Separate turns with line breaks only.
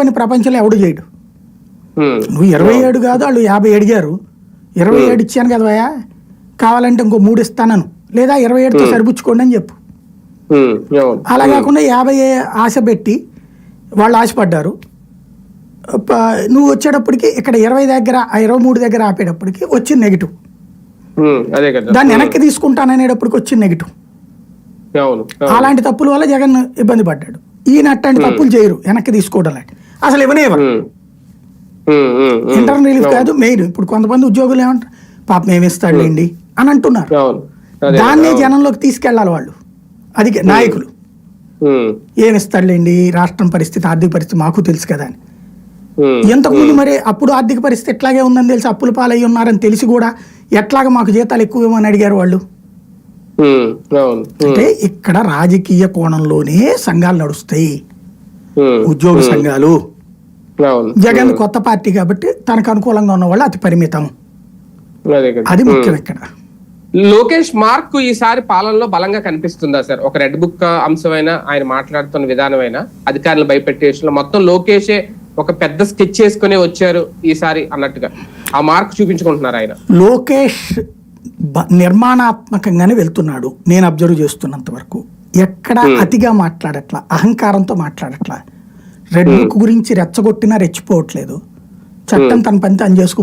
పని ప్రపంచంలో ఎవడు చేయడు. నువ్వు ఇరవై ఏడు కాదు వాళ్ళు యాభై అడిగారు. ఇరవై ఏడు ఇచ్చాను కదవయ్యా కావాలంటే ఇంకో మూడు ఇస్తానను. లేదా ఇరవై ఏడుతో సరిపుచ్చుకోండి అని చెప్పు. అలా కాకుండా యాభై ఆశ పెట్టి వాళ్ళు ఆశపడ్డారు. నువ్వు వచ్చేటప్పటికి ఇక్కడ ఇరవై దగ్గర ఆ ఇరవై మూడు దగ్గర ఆపేటప్పటికి వచ్చింది నెగిటివ్.
కదా.
దాన్ని వెనక్కి తీసుకుంటాననేటప్పటికి వచ్చింది నెగిటివ్. అలాంటి తప్పుల వల్ల జగన్ ఇబ్బంది పడ్డాడు. ఈయన అట్లాంటి తప్పులు చేయరు వెనక్కి తీసుకోవడం లాంటి అసలు
ఉమ్.
ఇంటర్నల్ రిలీఫ్ కాదు మెయిన్ ఇప్పుడు కొంతమంది ఉద్యోగులు ఏమంటారు పాపం ఏమి ఇస్తాడులేండి అని అంటున్నారు. దాన్నే జనంలోకి తీసుకెళ్ళాలి వాళ్ళు. అది నాయకులు.
ఉమ్,
ఏమి ఇస్తాడులేండి రాష్ట్రం పరిస్థితి ఆర్థిక పరిస్థితి మాకు తెలుసు కదా అని.
ఉమ్,
ఇంతకుముందు మరి అప్పుడు ఆర్థిక పరిస్థితి ఎట్లాగే ఉందని తెలిసి అప్పుల పాలయ్యి ఉన్నారని తెలిసి కూడా ఎట్లాగ మాకు జీతాలు ఎక్కువ ఇవ్వమని అడిగారు వాళ్ళు. అంటే ఇక్కడ రాజకీయ కోణంలోనే సంఘాలు నడుస్తాయి. ఉద్యోగ సంఘాలు. జగన్ కొత్త పార్టీ కాబట్టి తనకు అనుకూలంగా ఉన్న వాళ్ళు అతి పరిమితం.
అదే
ముఖ్యం ఇక్కడ.
లోకేష్ మార్క్ ఈసారి పాలనలో బలంగా కనిపిస్తుందా సార్? ఒక రెడ్ బుక్ అంశమైన ఆయన మాట్లాడుతున్న విధానమైన అధికారులు భయపెట్టే విషయంలో మొత్తం లోకేషే ఒక పెద్ద స్కెచ్ చేసుకునే వచ్చారు ఈసారి అన్నట్టుగా. ఆ మార్క్ చూపించుకుంటున్నారు ఆయన.
లోకేష్ నిర్మాణాత్మకంగానే వెళ్తున్నాడు. నేను అబ్జర్వ్ చేస్తున్నంత వరకు. ఎక్కడ అతిగా మాట్లాడట్లా అహంకారంతో మాట్లాడట్లా. రెడ్ బుక్ గురించి రెచ్చగొట్టినా రెచ్చిపోవట్లేదు. చట్టం తన పని తను చేసుకు